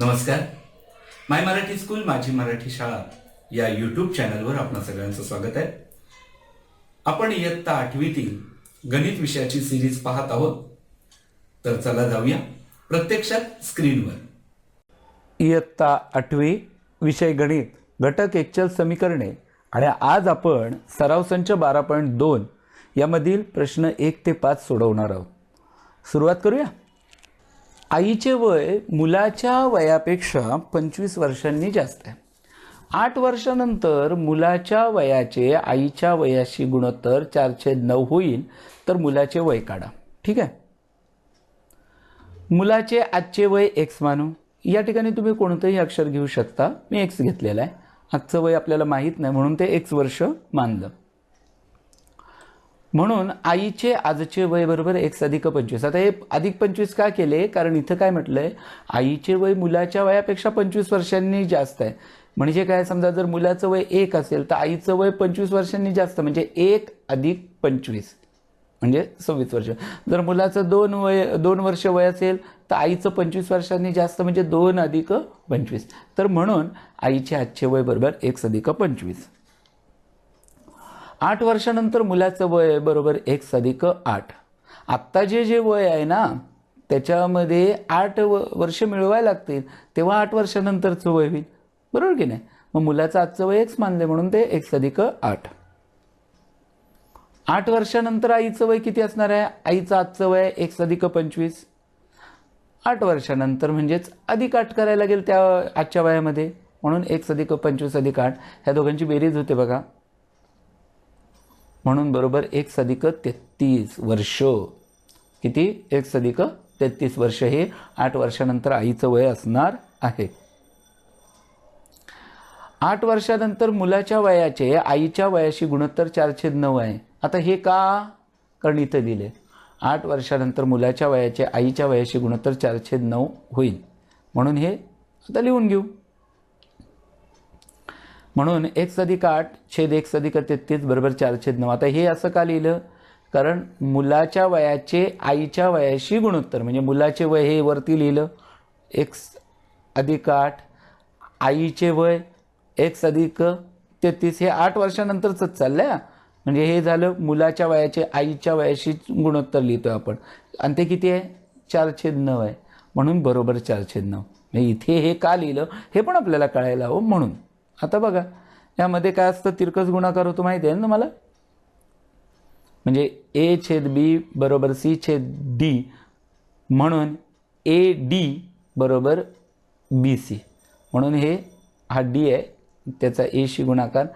नमस्कार. माय मराठी स्कूल माझी मराठी शाळा या यूट्यूब चॅनलवर आपणा सगळ्यांचं स्वागत आहे. आपण इयत्ता आठवीतील गणित विषयाची सिरीज पाहत आहोत. तर चला जाऊया प्रत्यक्षात स्क्रीनवर इयत्ता आठवी विषय गणित घटक एकचल समीकरणे. आणि आज आपण सराव संच बारा पॉईंट दोन यामधील प्रश्न एक ते पाच सोडवणार आहोत. सुरुवात करूया. आईचे वय मुलाच्या वयापेक्षा पंचवीस वर्षांनी जास्त आहे. आठ वर्षानंतर मुलाच्या वयाचे आईच्या वयाशी गुणोत्तर चारशे नऊ होईल तर मुलाचे वय काढा. ठीक आहे? मुलाचे आजचे वय एक्स मानू. या ठिकाणी तुम्ही कोणतंही अक्षर घेऊ शकता. मी एक्स घेतलेलं आहे. आजचं वय आपल्याला माहीत नाही म्हणून ते एक्स वर्ष मानलं. म्हणून आईचे आजचे वय बरोबर एक्स अधिक पंचवीस. आता हे अधिक पंचवीस का केले? कारण इथं काय म्हटलंय आईचे वय मुलाच्या वयापेक्षा पंचवीस वर्षांनी जास्त आहे. म्हणजे काय समजा जर मुलाचं वय एक असेल तर आईचं वय पंचवीस वर्षांनी जास्त म्हणजे एक अधिक पंचवीस. म्हणजे सव्वीस वर्ष. जर मुलाचं दोन वय दोन वर्ष वय असेल तर आईचं पंचवीस वर्षांनी जास्त म्हणजे दोन अधिक पंचवीस. तर म्हणून आईचे आजचे वय बरोबर एक अधिक पंचवीस. आठ वर्षानंतर मुलाचं वय आहे बरोबर एक अधिक आठ. आत्ता जे जे वय आहे ना त्याच्यामध्ये आठ व वर्ष मिळवायला लागतील तेव्हा आठ वर्षानंतरचं वय होईल. बरोबर की नाही? मग मुलाचं आजचं वय एक्स मानले म्हणून ते एक अधिक आठ. आठ वर्षानंतर आईचं वय किती असणार आहे? आईचं आजचं वय एक अधिक पंचवीस. आठ वर्षानंतर म्हणजेच अधिक आठ करायला लागेल त्या आजच्या वयामध्ये. म्हणून एक अधिक पंचवीस अधिक आठ. ह्या दोघांची बेरीज होते बघा. म्हणून बरोबर एक अधिक तेहतीस वर्ष. किती? एक अधिक तेहतीस वर्ष. हे आठ वर्षानंतर आईचं वय असणार आहे. आठ वर्षानंतर मुलाच्या वयाचे आईच्या वयाशी गुणोत्तर चारशे नऊ आहे. आता हे का कारण इथं दिले? आठ वर्षानंतर मुलाच्या वयाचे आईच्या वयाशी गुणोत्तर चारशे नऊ होईल. म्हणून हे आता लिहून घेऊ. म्हणून एक अधिक आठ छेद एक अधिक तेहतीस बरोबर चार छेद नऊ. आता हे असं का लिहिलं? कारण मुलाच्या वयाचे आईच्या वयाशी गुणोत्तर. म्हणजे मुलाचे वय हे वरती लिहिलं. एक अधिक आठ आईचे वय एक अधिक तेहतीस हे आठ वर्षानंतरच चाललं म्हणजे हे झालं मुलाच्या वयाचे आईच्या वयाशी गुणोत्तर लिहितो आपण. आणि ते किती आहे? चार छेद नऊ आहे. म्हणून बरोबर चार छेद नऊ. म्हणजे इथे हे का लिहिलं? हे पण आपल्याला कळायला हवं म्हणून. आता बघा यामध्ये काय असतं? तिरकस गुणाकार होतो माहिती आहे ना मला म्हणजे ए छेद बी बरोबर सी छेद डी म्हणून ए डी बरोबर बी सी. म्हणून हे हा डी आहे त्याचा एशी गुणाकार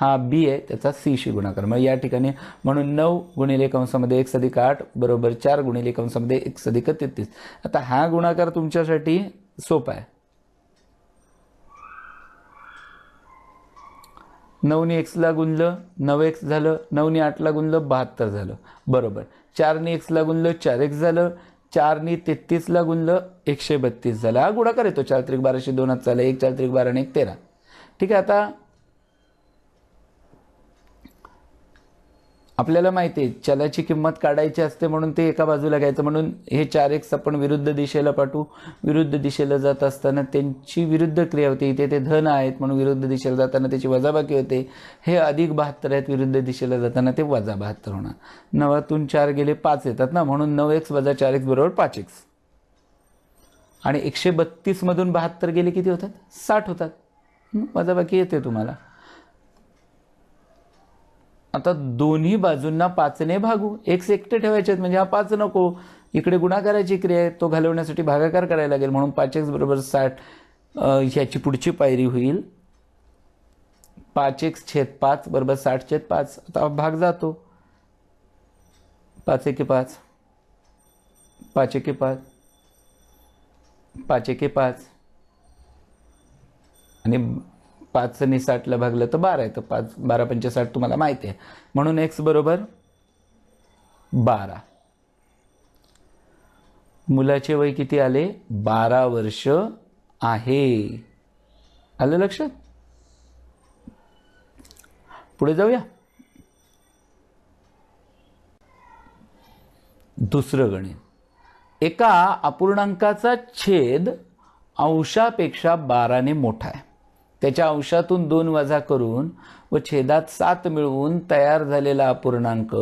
हा बी आहे त्याचा सीशी गुणाकार. मग या ठिकाणी म्हणून नऊ गुणिले कंसामध्ये एक अधिक आठ बरोबर चार गुणिले कंसामध्ये एक अधिक तेहतीस. आता हा गुणाकार तुमच्यासाठी सोपा आहे. नऊने एक्सला गुणलं नऊ एक्स झालं नऊने आठला गुणलं बहात्तर झालं. बरोबर. चारने एक्सला गुणलं चार एक्स झालं. चारने तेहतीसला गुणलं एकशे बत्तीस झालं. हा गुणाकार येतो. चार त्रिक बाराशे दोनात चालला एक चार त्रिक बारा आणि एक तेरा. ठीक आहे आता आपल्याला माहिती आहे चलाची किंमत काढायची असते म्हणून ते एका बाजूला घ्यायचं. म्हणून हे चार एक्स आपण विरुद्ध दिशेला पाठवू. विरुद्ध दिशेला जात असताना त्यांची विरुद्ध क्रिया होते. इथे ते धन आहेत म्हणून विरुद्ध दिशेला जाताना त्याची वजाबाकी होते. हे अधिक बहात्तर आहेत विरुद्ध दिशेला जाताना ते वजा बहात्तर होणार. नवातून चार गेले पाच येतात ना. म्हणून नऊ एक्स वजा चार एक्स बरोबर पाच एक्स आणि एकशे बत्तीसमधून बहात्तर गेले किती होतात? साठ होतात. वजाबाकी येते तुम्हाला. आता दोन्ही बाजूंना पाचने भागू. एक्स एकटे ठेवायचे आहेत म्हणजे हा पाच नको. इकडे गुणाकाराची क्रिया आहे तो घालवण्यासाठी भागाकार करायला लागेल म्हणून पाच एक्स बरोबर साठ. ह्याची पुढची पायरी होईल. पाच एक्स छेद पाच बरोबर साठ छेद पाच. आता भाग जातो. पाच एके पाच. पाच एके पाच. पाच एके पाच. आणि पाचने साठला भागलं तर बारा आहे तर पाच बारा पंचेसाठ तुम्हाला माहिती आहे. म्हणून एक्स बरोबर बारा. मुलाचे वय किती आले? बारा वर्ष आहे. आलं लक्षात? पुढे जाऊया. दुसरं गणित. एका अपूर्णांकाचा छेद अंशापेक्षा बाराने मोठा आहे. त्याच्या अंशातून दोन वजा करून व छेदात सात मिळवून तयार झालेला अपूर्णांक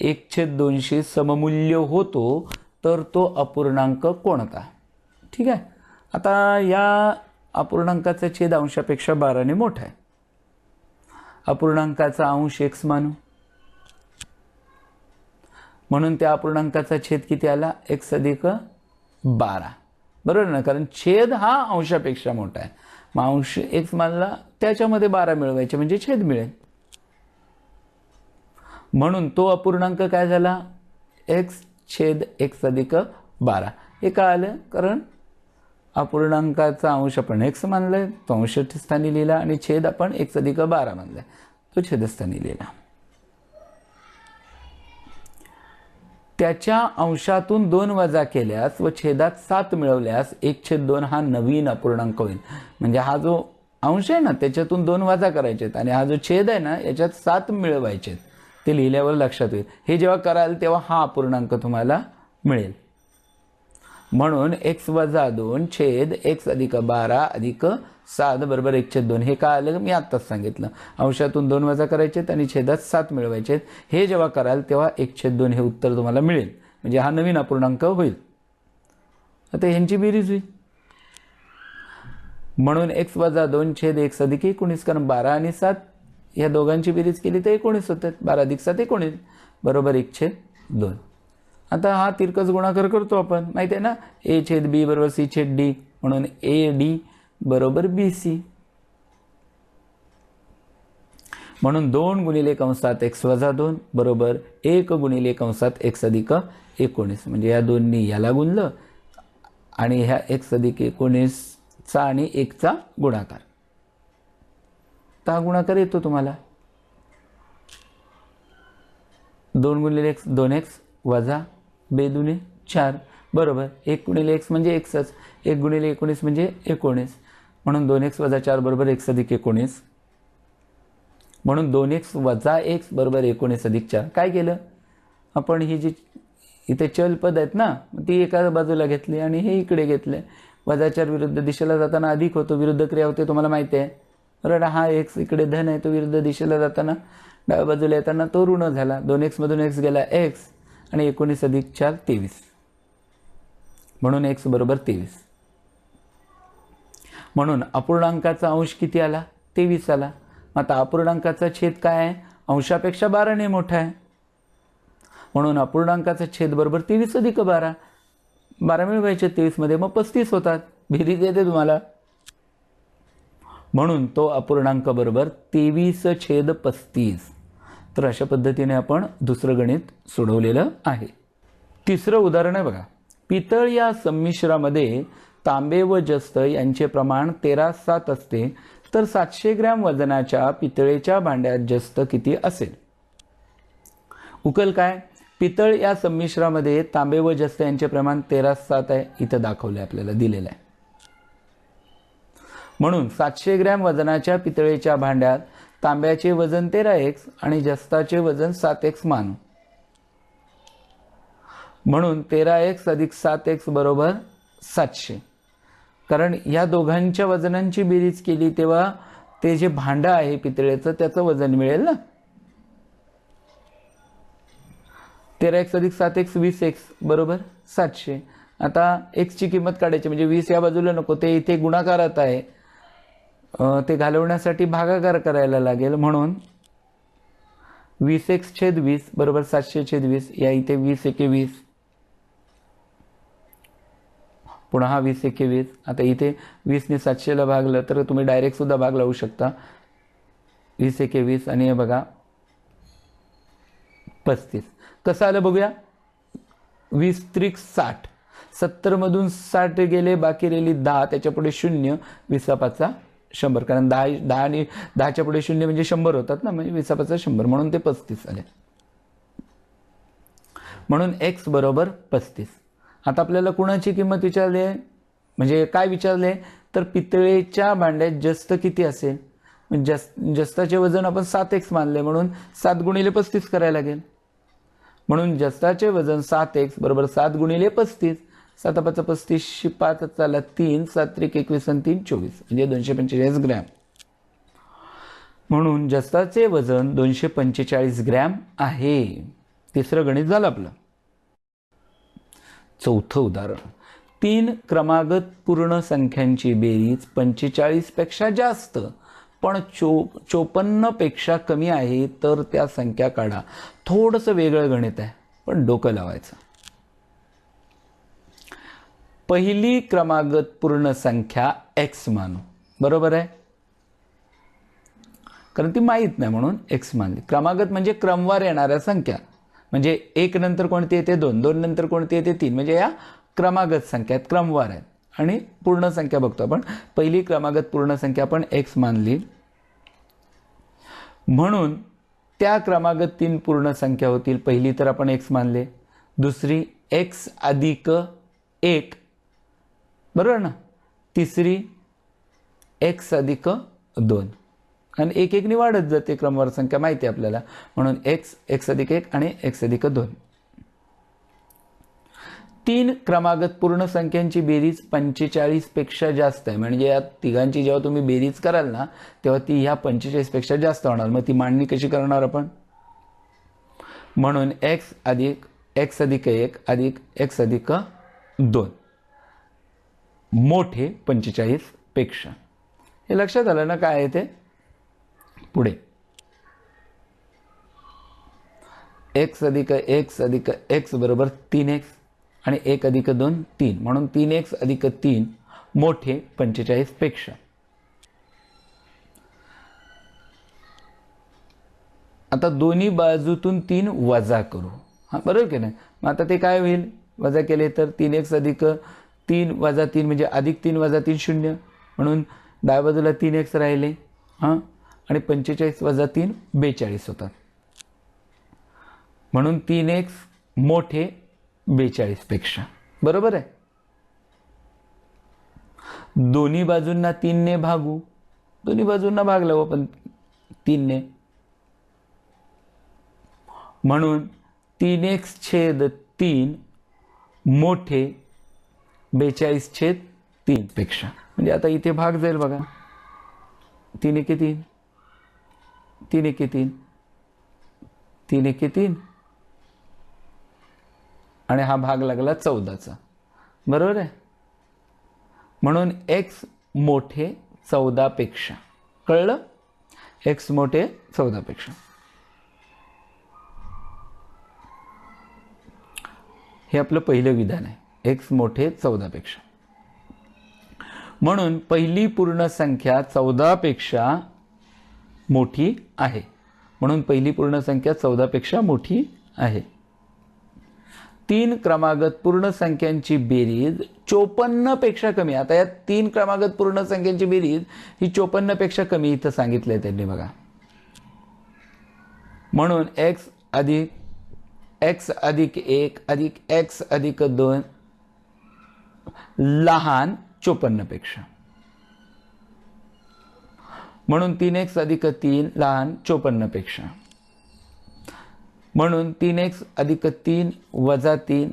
एक छेद दोनशे सममूल्य होतो तर तो अपूर्णांक कोणता? ठीक आहे. आता या अपूर्णांकाचा छेद अंशापेक्षा बाराने मोठा आहे. अपूर्णांकाचा अंश एक्स मानू. म्हणून त्या अपूर्णांकाचा छेद किती आला? एक्स अधिक बारा. बरोबर ना? कारण छेद हा अंशापेक्षा मोठा आहे. मांश अंश एक्स मानला त्याच्यामध्ये बारा मिळवायचे म्हणजे छेद मिळेल. म्हणून तो अपूर्णांक काय झाला? एक्स छेद एक्स अधिक बारा. हे काय आलं कारण अपूर्णांकाचा अंश आपण एक्स मानलाय तो अंशस्थानी लिहिला आणि छेद आपण एक्स अधिक बारा मानलाय. तो छेदस्थानी लिहिला. त्याच्या अंशातून दोन वजा केल्यास व छेदात सात मिळवल्यास एक छेद दोन हा नवीन अपूर्णांक होईल. म्हणजे हा जो अंश आहे ना त्याच्यातून दोन वजा करायचेत आहेत. आणि हा जो छेद आहे ना याच्यात सात मिळवायचेत ते लिहिल्यावर लक्षात येईल. हे जेव्हा कराल तेव्हा हा अपूर्णांक तुम्हाला मिळेल. म्हणून एक्स वजा दोन छेद एक्स अधिक बारा अधिक सात बरोबर एक छेद दोन. हे काय आलं? मी आत्ताच सांगितलं. अंशातून दोन वजा करायचे आणि छेदात सात मिळवायचे हे जेव्हा कराल तेव्हा एक छेद दोन हे उत्तर तुम्हाला मिळेल. म्हणजे हा नवीन अपूर्णांक होईल. आता ह्यांची बेरीज होईल. म्हणून एक्स वजा दोन छेद एक अधिक एकोणीस कारण बारा आणि सात या दोघांची बेरीज केली तर एकोणीस होतात. बारा अधिक सात एकोणीस. बरोबर एक छेद दोन. आता हा तिरकस गुणाकार करतो आपण. माहिती आहे ना? ए छेद बी बरोबर सी छेद डी म्हणून ए डी बरोबर बी सी म्हणून दोन गुणिले कंसात एक्स वजा दोन बरोबर एक गुणिले कंसात एक्स अधिक एकोणीस. म्हणजे या दोन्ही याला गुणलं आणि ह्या एक्स अधिक एकोणीसचा आणि एकचा गुणाकार. तर हा गुणाकार येतो तुम्हाला. दोन गुणिले एक्स दोन एक्स वजा बेदुने चार. बरोबर. एक गुणिले एक्स म्हणजे एक्सच एक गुणिले एकोणीस म्हणजे एकोणीस. म्हणून दोन एक्स वजा चार बरोबर एक्स अधिक एकोणीस. म्हणून दोन एक्स वजा एक्स बरोबर एकोणीस अधिक चार. काय केलं? आपण ही जी इथे चल पद आहेत ना ती एका बाजूला घेतली आणि हे इकडे घेतले. वजा चार विरुद्ध दिशेला जाताना अधिक होतो विरुद्ध क्रिया होते तुम्हाला माहिती आहे. बरोबर हा एक्स इकडे धन आहे तो विरुद्ध दिशेला जाताना डाव्या बाजूला येताना तो ऋण झाला. दोन एक्समधून एक्स गेला एक्स आणि एकोणीस अधिक चार तेवीस. म्हणून एक्स बरोबर तेवीस. म्हणून अपूर्णांकाचा अंश किती आला? तेवीस आला. आता अपूर्णांकाचा छेद काय आहे? अंशापेक्षा बाराने मोठा आहे. म्हणून अपूर्णांकाचा छेद बरोबर तेवीस अधिक बारा. बारा मिळवायचे तेवीसमध्ये मग पस्तीस होतात. बेरीज येते तुम्हाला. म्हणून तो अपूर्णांक बरोबर तेवीस छेद पस्तीस. तर अशा पद्धतीने आपण दुसरं गणित सोडवलेलं आहे. तिसरं उदाहरण आहे बघा. पितळ या संमिश्रामध्ये तांबे व जस्त यांचे प्रमाण तेरा सात असते तर सातशे ग्रॅम वजनाच्या पितळेच्या भांड्यात जस्त किती असेल? उकल काय? पितळ या संमिश्रामध्ये तांबे व जस्त यांचे प्रमाण तेरा सात आहे इथं दाखवलं आपल्याला दिलेलं आहे. म्हणून सातशे ग्रॅम वजनाच्या पितळेच्या भांड्यात तांब्याचे वजन तेरा एक्स आणि जस्ताचे वजन सात एक्स मानू. म्हणून तेरा एक्स अधिक सात एक्स बरोबर सातशे. कारण या दोघांच्या वजनांची बेरीज केली तेव्हा ते जे भांडं आहे पितळेचं त्याचं वजन मिळेल ना? तेरा एक्स अधिक सात एक्स वीस एक्स बरोबर? सातशे. आता एक्सची किंमत काढायची म्हणजे वीस या बाजूला नको ते इथे गुणाकारात आहे. ते घालवण्यासाठी भागाकार करायला लागेल म्हणून वीस एक्स छेद वीस बरोबर सातशे छेद वीस या इथे वीस एके वीस. पुन्हा हा वीस एके वीस आता इथे वीसने सातशेला भागलं तर तुम्ही डायरेक्ट सुद्धा भाग लावू शकता. वीस एके वीस आणि हे बघा पस्तीस. कसं आलं बघूया? वीस त्रिक साठ. सत्तरमधून साठ गेले बाकी राहिली दहा त्याच्यापुढे शून्य विसापाचा शंभर. कारण दहा दहा आणि दहाच्या पुढे शून्य म्हणजे शंभर होतात ना म्हणजे विसापाचा शंभर. म्हणून ते पस्तीस आले. म्हणून एक्स बरोबर पस्तीस. आता आपल्याला कुणाची किंमत विचारली आहे? म्हणजे काय विचारले तर पितळेच्या भांड्यात जस्त किती असेल? म्हणजे जस्ताचे वजन आपण सात एक्स मानले म्हणून सात गुणिले पस्तीस करायला लागेल. म्हणून जस्ताचे वजन सात एक्स बरोबर सात गुणिले पस्तीस सात पाच पस्तीसशे पाच चाला तीन सात त्रिक एकवीस आणि तीन चोवीस. म्हणजे दोनशे पंचेचाळीस ग्रॅम. म्हणून जस्ताचे वजन दोनशे पंचेचाळीस ग्रॅम आहे. तिसरं गणित झालं आपलं. चौथं उदाहरण. तीन क्रमागत पूर्ण संख्यांची बेरीज पंचेचाळीसपेक्षा जास्त पण चो चोपन्नपेक्षा कमी आहे तर त्या संख्या काढा. थोडंसं वेगळं गणित आहे पण डोकं लावायचं. पहिली क्रमागत पूर्ण संख्या एक्स मानू. बरोबर आहे? कारण ती माहीत नाही म्हणून एक्स मानली. क्रमागत म्हणजे क्रमवार येणाऱ्या संख्या. म्हणजे एक नंतर कोणती येते दोन दोन नंतर कोणती येते तीन. म्हणजे या क्रमागत संख्या आहेत क्रमवार आहेत. आणि पूर्ण संख्या बघतो आपण. पहिली क्रमागत पूर्ण संख्या आपण एक्स मानली. म्हणून त्या क्रमागत तीन पूर्ण संख्या होतील. पहिली तर आपण एक्स मानले. दुसरी एक्स अधिक एक. बरोबर ना? तिसरी एक्स अधिक दोन. आणि एक एकने वाढत जाते क्रमवार संख्या माहिती आहे आपल्याला. म्हणून एक्स एक्स अधिक एक आणि एक्स अधिक दोन. तीन क्रमागत पूर्ण संख्यांची बेरीज पंचेचाळीसपेक्षा जास्त आहे. म्हणजे या तिघांची जेव्हा तुम्ही बेरीज कराल ना तेव्हा ती ह्या पंचेचाळीसपेक्षा जास्त होणार. मग ती मांडणी कशी करणार आपण? म्हणून एक्स अधिक एक्स अधिक एक अधिक एक्स अधिक दोन. मोठे पंचेचाळीसपेक्षा हे लक्षात आलं ना काय आहे ते? पुढे. एक्स अधिक एक्स अधिक एक्स बरोबर तीन एक्स आणि एक अधिक दोन तीन. म्हणून तीन एक्स अधिक तीन मोठे पंचेचाळीसपेक्षा. आता दोन्ही बाजूतून तीन वजा करू. हां बरोबर की नाही? मग आता ते काय होईल? वजा केले तर तीन एक्स अधिक तीन वजा तीन म्हणजे अधिक तीन वजा तीन शून्य. म्हणून डाव्या बाजूला तीन एक्स राहिले. हां? आणि पंचेचाळीस वजा तीन बेचाळीस होतात म्हणून तीन एक्स मोठे बेचाळीसपेक्षा बरोबर आहे? दोन्ही बाजूंना तीनने भागू. दोन्ही बाजूंना भागलं हो आपण तीनने म्हणून तीन एक्स छेद तीन मोठे बेचाळीस छेद तीन पेक्षा. म्हणजे आता इथे भाग जाईल बघा. तीन एके तीन. तीन एके तीन. तीन एके तीन. आणि हा भाग लागला चौदाचा. बरोबर आहे? म्हणून एक्स मोठे चौदापेक्षा. कळलं? एक्स मोठे चौदापेक्षा. हे आपलं पहिलं विधान आहे. एक्स मोठे चौदापेक्षा. म्हणून पहिली पूर्ण संख्या चौदापेक्षा मोठी आहे. म्हणून पहिली पूर्ण संख्या चौदापेक्षा मोठी आहे. तीन क्रमागत पूर्ण संख्यांची बेरीज चोपन्नपेक्षा कमी. आता या तीन क्रमागत पूर्ण संख्यांची बेरीज ही चोपन्नपेक्षा कमी इथं सांगितलं आहे त्यांनी बघा. म्हणून एक्स अधिक एक्स अधिक एक अधिक एक्स अधिक दोन लहान चोपन्नपेक्षा. म्हणून तीन एक्स अधिक तीन लहान चोपन्नपेक्षा म्हणून तीन एक्स अधिक तीन वजा तीन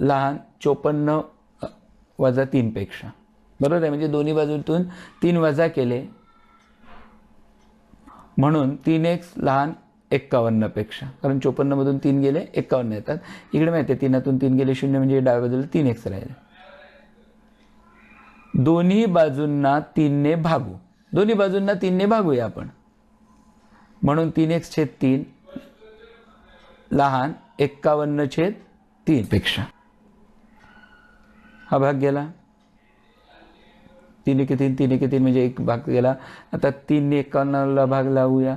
लहान चोपन्न वजा तीनपेक्षा बरोबर आहे? म्हणजे दोन्ही बाजूतून तीन वजा केले. म्हणून तीन एक्स लहान एक्कावन्नपेक्षा कारण चोपन्नमधून तीन गेले एक्कावन्न येतात. इकडे माहिती आहे तीनातून तीन गेले शून्य म्हणजे डाव्या बाजूला तीन एक्स राहिले. दोन्ही बाजूंना तीनने भागू. दोन्ही बाजूंना तीनने भागूया आपण. म्हणून तीन एक छेद तीन. लहान एक्कावन्न छेद तीन पेक्षा. हा भाग गेला. तीन एके तीन तीन एके तीन म्हणजे एक भाग गेला. आता तीनने एक्कावन्नला भाग लावूया.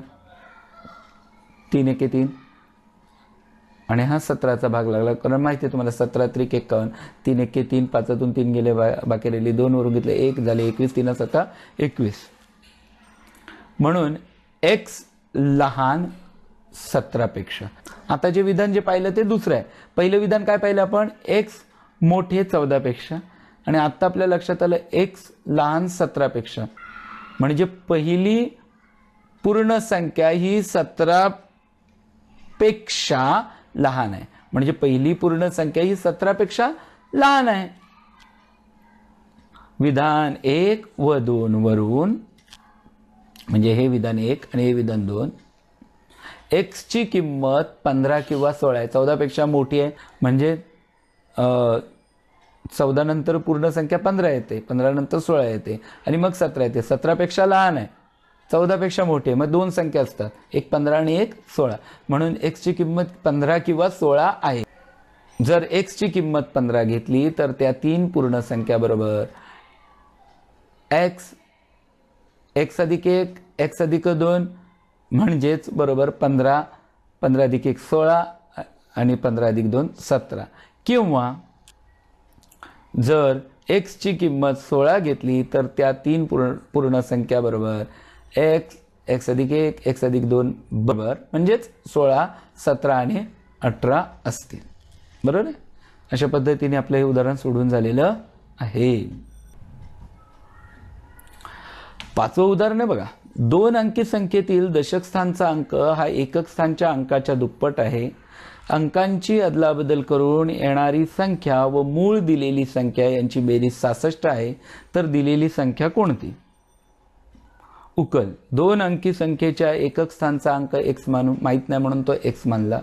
तीन एके तीन. आणि हा सतराचा भाग लागला. कारण माहिती आहे तुम्हाला सतरा त्रिक एक्कावन्न. तीन एके तीन पाचातून तीन गेले बा बाकी राहिली दोन वरून घेतले एक झाले एकवीस तीन सतरा एकवीस. म्हणून एक्स लहान सतरापेक्षा. आता जे विधान जे पाहिलं ते दुसरं आहे. पहिलं विधान काय पाहिलं आपण? एक्स मोठे चौदापेक्षा. आणि आत्ता आपल्या लक्षात आलं एक्स लहान सतरापेक्षा. म्हणजे पहिली पूर्ण संख्या ही सतरापेक्षा लहान आहे. म्हणजे पहिली पूर्ण संख्या ही सतरापेक्षा लहान आहे. विधान एक व दोन वरून म्हणजे हे विधान एक आणि हे विधान दोन. एक्सची किंमत पंधरा किंवा सोळा आहे. चौदापेक्षा मोठी आहे. म्हणजे चौदा नंतर पूर्ण संख्या पंधरा येते. पंधरा नंतर सोळा येते. आणि मग सतरा येते. सतरापेक्षा लहान आहे. चौदापेक्षा मोठी आहे. मग दोन संख्या असतात. एक पंधरा आणि एक सोळा. म्हणून एक्सची किंमत पंधरा किंवा सोळा आहे. जर एक्सची किंमत पंधरा घेतली तर त्या तीन पूर्ण संख्या बरोबर एक्स एक्स अधिक एक एक्स अधिक दोन म्हणजेच बरोबर पंधरा पंधरा अधिक एक सोळा आणि पंधरा अधिक दोन सतरा. किंवा जर एक्सची किंमत सोळा घेतली तर त्या तीन पूर्ण पूर्ण एक्स एक्स अधिक एक एक्स अधिक दोन बरोबर म्हणजेच सोळा सतरा आणि अठरा असतील. बरोबर? आहे अशा पद्धतीने आपलं हे उदाहरण सोडून झालेलं आहे. पाचवं उदाहरण आहे बघा. दोन अंकी संख्येतील दशक स्थानचा अंक हा एकक स्थानच्या अंकाच्या दुप्पट आहे. अंकांची अदलाबदल करून येणारी संख्या व मूळ दिलेली संख्या यांची बेरीज सासष्ट आहे. तर दिलेली संख्या कोणती? उकल. दोन अंकी संख्येच्या एकक स्थानचा अंक एक्स मानून माहीत नाही म्हणून तो एक्स मानला.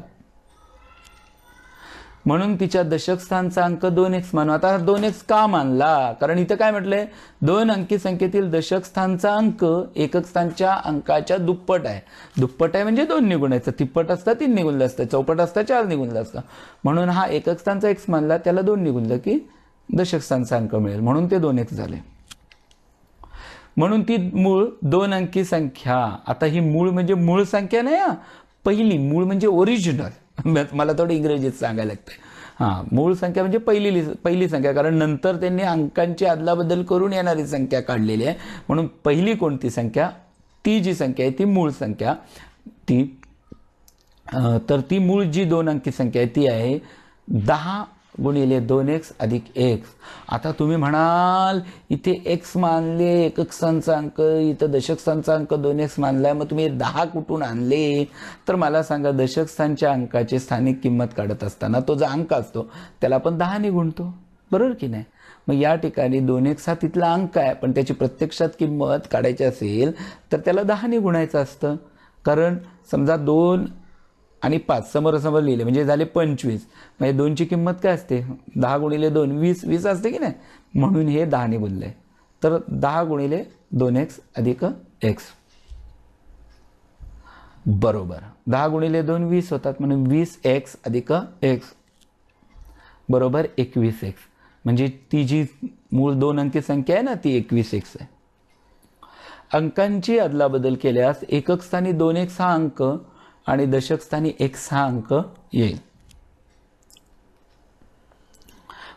म्हणून तिच्या दशकस्थानचा अंक दोन एक्स मानू. आता हा दोन एक्स का मानला? कारण इथं काय म्हटलंय? दोन अंकी संख्येतील दशकस्थानचा अंक एकक स्थानच्या अंकाच्या दुप्पट आहे. दुप्पट आहे म्हणजे दोन निगुण आहे तिप्पट असता तीन निगुणलं असतं चौपट असतं चार निगुणलं असतं म्हणून हा एकक स्थानचा एक्स मानला त्याला दोन निगुणलं की दशकस्थानचा अंक मिळेल. म्हणून ते दोन एक्स झाले. म्हणून ती मूळ दोन अंकी संख्या आता ही मूळ म्हणजे मूळ संख्या नाही हा. पहिली मूळ म्हणजे ओरिजिनल मला थोडं इंग्रजीत सांगायला लागतं हां मूळ संख्या म्हणजे पहिली पहिली संख्या कारण नंतर त्यांनी अंकांची अदलाबदल करून येणारी संख्या काढलेली आहे. म्हणून पहिली कोणती संख्या? ती जी संख्या आहे ती मूळ संख्या. ती तर ती मूळ जी दोन अंकी संख्या आहे ती आहे दहा गुणिले दोन एक्स अधिक एक्स आता तुम्ही म्हणाल इथे एक्स मानले एकक स्थानचा अंक इथं दशक स्थानचा अंक दोन एक्स मानलाय मग तुम्ही दहा कुठून आणले? तर मला सांगा दशक स्थानच्या अंकाची स्थानिक किंमत काढत असताना तो जो अंक असतो त्याला आपण दहाने गुणतो बरोबर की नाही? मग या ठिकाणी दोन एक सात तिथला अंक आहे पण त्याची प्रत्यक्षात किंमत काढायची असेल तर त्याला दहाने गुणायचं असतं. कारण समजा दोन आणि पाच समोरासमोर लिहिले. म्हणजे झाले पंचवीस. म्हणजे दोनची किंमत काय असते? दहा गुणिले दोन. वीस. वीस असते की नाही? म्हणून हे दहाने बोललंय. तर दहा गुणिले दोन एक्स अधिक एक्स. बरोबर. दहा गुणिले दोन वीस होतात. म्हणून वीस एक्स अधिक एक्स. बरोबर एकवीस एक्स. म्हणजे ती जी मूळ दोन अंकी संख्या आहे ना ती एकवीस एक्स आहे. अंकांची अदलाबदल केल्यास एकक स्थानी दोन एक्स हा अंक आणि दशकस्थानी एक सहा अंक येईल.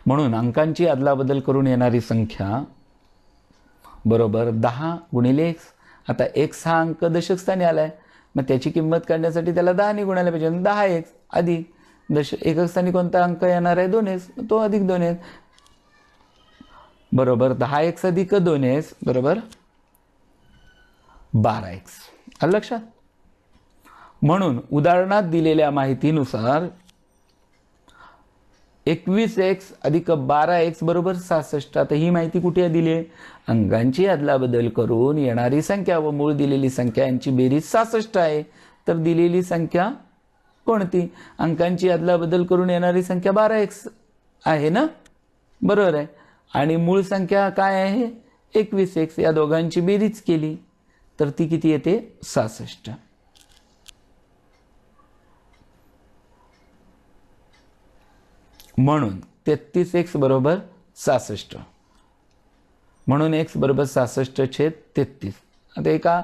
म्हणून अंकांची अदलाबदल करून येणारी संख्या बरोबर दहा गुणिले एक आता एक सहा अंक दशकस्थानी आला आलाय. मग त्याची किंमत काढण्यासाठी त्याला दहाने गुणायला पाहिजे. दहा एक अधिक दश एकस्थानी कोणता अंक येणार आहे? दोन एस तो अधिक दोन एस बरोबर दहा एक्स अधिक दोन एस बरोबर बारा एक्स लक्षात? म्हणून उदाहरणात दिलेल्या माहितीनुसार एकवीस एक्स अधिक बारा एक्स बरोबर सहासष्ट. आता ही माहिती कुठे दिली आहे? अंकांची अदलाबदल करून येणारी संख्या व मूळ दिलेली संख्या यांची बेरीज सहासष्ट आहे. तर दिलेली संख्या कोणती? अंकांची अदलाबदल करून येणारी संख्या बारा एक्स आहे ना? बरोबर आहे. आणि मूळ संख्या काय आहे? एकवीस एक्स या दोघांची बेरीज केली. तर ती किती येते? सहासष्ट. म्हणून तेहतीस एक्स बरोबर सहासष्ट. म्हणून एक्स बरोबर सहासष्ट छेद तेहतीस. आता एका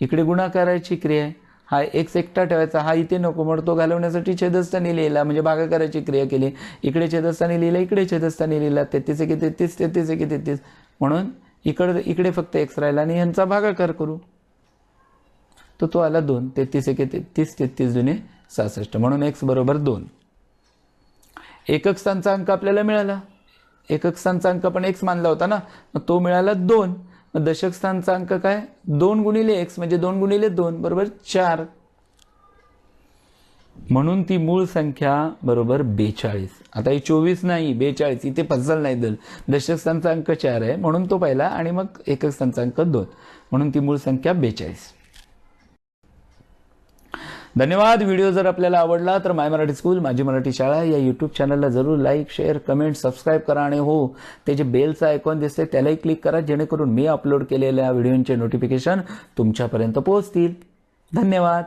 इकडे गुणाकाराची क्रिया आहे. हा एक्स एकटा ठेवायचा हा इथे नको म्हणून तो घालवण्यासाठी छेदस्थानी लिहिला म्हणजे भागाकाराची क्रिया केली. इकडे छेदस्थानी लिहिला इकडे छेदस्थानी लिहिला तेहतीस एके तेहतीस तेहतीस एके तेहतीस. म्हणून इकडं इकडे फक्त एक्स राहिला आणि यांचा भागाकार करू. तर तो आला दोन तेहतीस एके तेहतीस तेहतीस जुने सहासष्ट. म्हणून एक्स बरोबर दोन. एकक स्थानचा अंक आपल्याला मिळाला. एकक स्थानचा अंक पण एक्स मानला होता ना? मग तो मिळाला दोन. मग दशक स्थानचा अंक काय? दोन गुणिले एक्स म्हणजे दोन गुणिले दोन बरोबर चार. म्हणून ती मूळ संख्या बरोबर बेचाळीस. आता ही चोवीस नाही बेचाळीस. इथे फसल नाही दल. दशकस्थानचा अंक चार आहे म्हणून तो पहिला आणि मग एकक स्थानचा अंक दोन. म्हणून ती मूळ संख्या बेचाळीस. धन्यवाद. व्हिडिओ जर आपल्याला आवडला तर माय मराठी स्कूल माझी मराठी शाळा या यूट्यूब चॅनलला जरूर लाईक शेअर कमेंट सबस्क्राईब करा आणि हो ते जे बेलचं आयकॉन दिसते त्यालाही क्लिक करा जेणेकरून मी अपलोड केलेल्या व्हिडिओचे नोटिफिकेशन तुमच्यापर्यंत पोहोचतील. धन्यवाद.